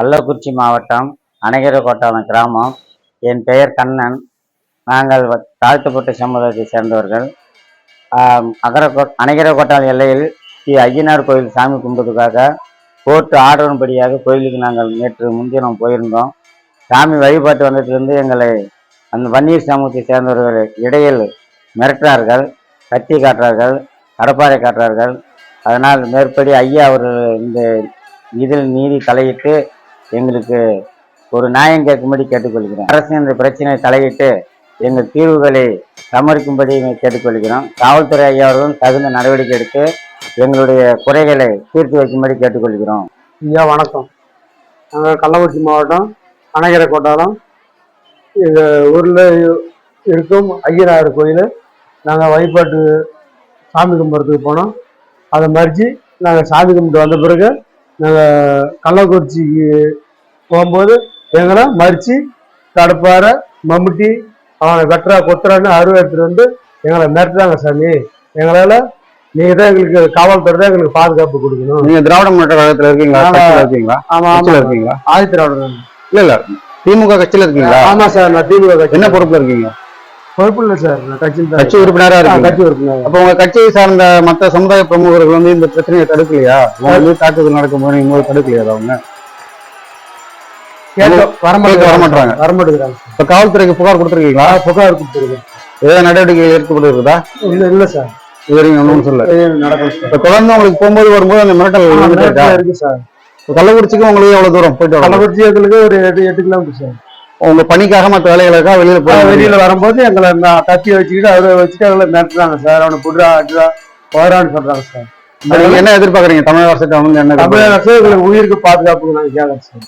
கள்ளக்குறிச்சி மாவட்டம் அனகிரகோட்டாலம் கிராமம். என் பெயர் கண்ணன். நாங்கள் வ- தாழ்த்தப்பட்ட சமுதாயத்தை சேர்ந்தவர்கள். ஆம், அகரகோ அனகிரகோட்டாலம் எல்லையில் ஸ்ரீ ஐயனார் கோயில் சாமி கும்பிட்றதுக்காக கோர்ட்டு ஆர்டரின்படியாக கோயிலுக்கு நாங்கள் நேற்று முன்தினம் போயிருந்தோம். சாமி வழிபாட்டு வந்ததுலேருந்து எங்களை அந்த வன்னியர் சமூகத்தை சேர்ந்தவர்கள் இடையில் மிரட்டினார்கள் கத்தி காட்டுறார்கள் கடப்பாறை காட்டுறார்கள். அதனால் மேற்படி ஐயா அவர்கள் இந்த இதில் நீதி தலையிட்டு எங்களுக்கு ஒரு நியாயம் கேட்கும்படி கேட்டுக்கொள்கிறோம் அரசு இந்த பிரச்சனையை தலையிட்டு எங்கள் தீர்வுகளை சமரிக்கும்படி கேட்டுக்கொள்கிறோம். காவல்துறை ஐயாவர்களும் தகுந்த நடவடிக்கை எடுத்து எங்களுடைய குறைகளை தீர்த்து வைக்கும்படி கேட்டுக்கொள்கிறோம். ஐயா வணக்கம். நாங்கள் கள்ளக்குறிச்சி மாவட்டம் அணைகரை கோட்டாலம் எங்கள் ஊரில் இருக்கும் ஐயனார் கோயில். நாங்கள் வழிபாட்டு சாமி கும்பிட்றதுக்கு போனோம். அதை மறித்து நாங்கள் சாமி கும்பிட்டு வந்த பிறகு நாங்கள் கள்ளக்குறிச்சிக்கு போகும்போது எங்களை மறித்து கடப்பாரை மம்முட்டி அவனை வெட்டுறா கொத்துறான்னு அருவை எடுத்துகிட்டு வந்து எங்களை மிரட்டுறாங்க சாமி. எங்களால் நீங்கள் தான் எங்களுக்கு காவல்துறை தான் எங்களுக்கு பாதுகாப்பு கொடுக்கணும். நீங்க திராவிட முன்னேற்ற கழகத்துல இருக்கீங்களா? இருக்கீங்களா? ஆமாம் ஆமாம் இருக்கீங்களா? ஆதித்திராவிடர் இல்ல இல்ல. திமுக கட்சியில இருக்கீங்களா? ஆமா சார். நான் திமுக என்ன பொறுப்புல இருக்கீங்க? பொறுப்பு இல்லை சார். கட்சி உறுப்பினரா ஆ, இருக்கீங்க. கட்சி உறுப்பினர். அப்ப உங்க கட்சியை சார்ந்த மத்த சமுதாய பிரமுகர்கள் வந்து இந்த பிரச்சனையை தடுக்கலையா? மீது தாக்குதல் நடக்கும் போது நீங்க தடுக்கலையா அவங்க? கேட்க வரமாட்றாங்க. வரமாட்டேங்கிறாங்க இப்ப காவல்துறைக்கு புகார் கொடுத்துருக்கீங்களா? புகார் கொடுத்துருக்கேன். ஏதாவது நடவடிக்கைகள் எடுக்கப்பட்டிருக்குதா? இல்லை இல்லை சார். இது வரைக்கும் ஒன்றும் சொல்ல நடக்கும் தொடர்ந்து உங்களுக்கு போகும்போது வரும்போது அந்த மிரட்டல் இருக்கா? இருக்கு சார். கள்ளக்குறிச்சிக்கு உங்களுக்கு எவ்வளவு தூரம் போயிட்டு கள்ளக்குறிச்சி எங்களுக்கு ஒரு எட்டு எட்டு கிலோமீட்டர் சார். உங்க பணிக்காக மத்த வேலைகளுக்காக வெளியில போய் வெளியில வரும்போது எங்களை கத்தி வச்சுக்கிட்டு அவரை வச்சுட்டு எங்களை மிரட்டுறாங்க சார். அவனை புடுறா அடிடா போறான்னு சொல்றாங்க சார். நீங்க என்ன எதிர்பார்க்கறீங்க? தமிழக அரசு என்ன தமிழக அரசு எங்களுக்கு உயிருக்கு பாதுகாப்பு கேட்கறோம் சார்.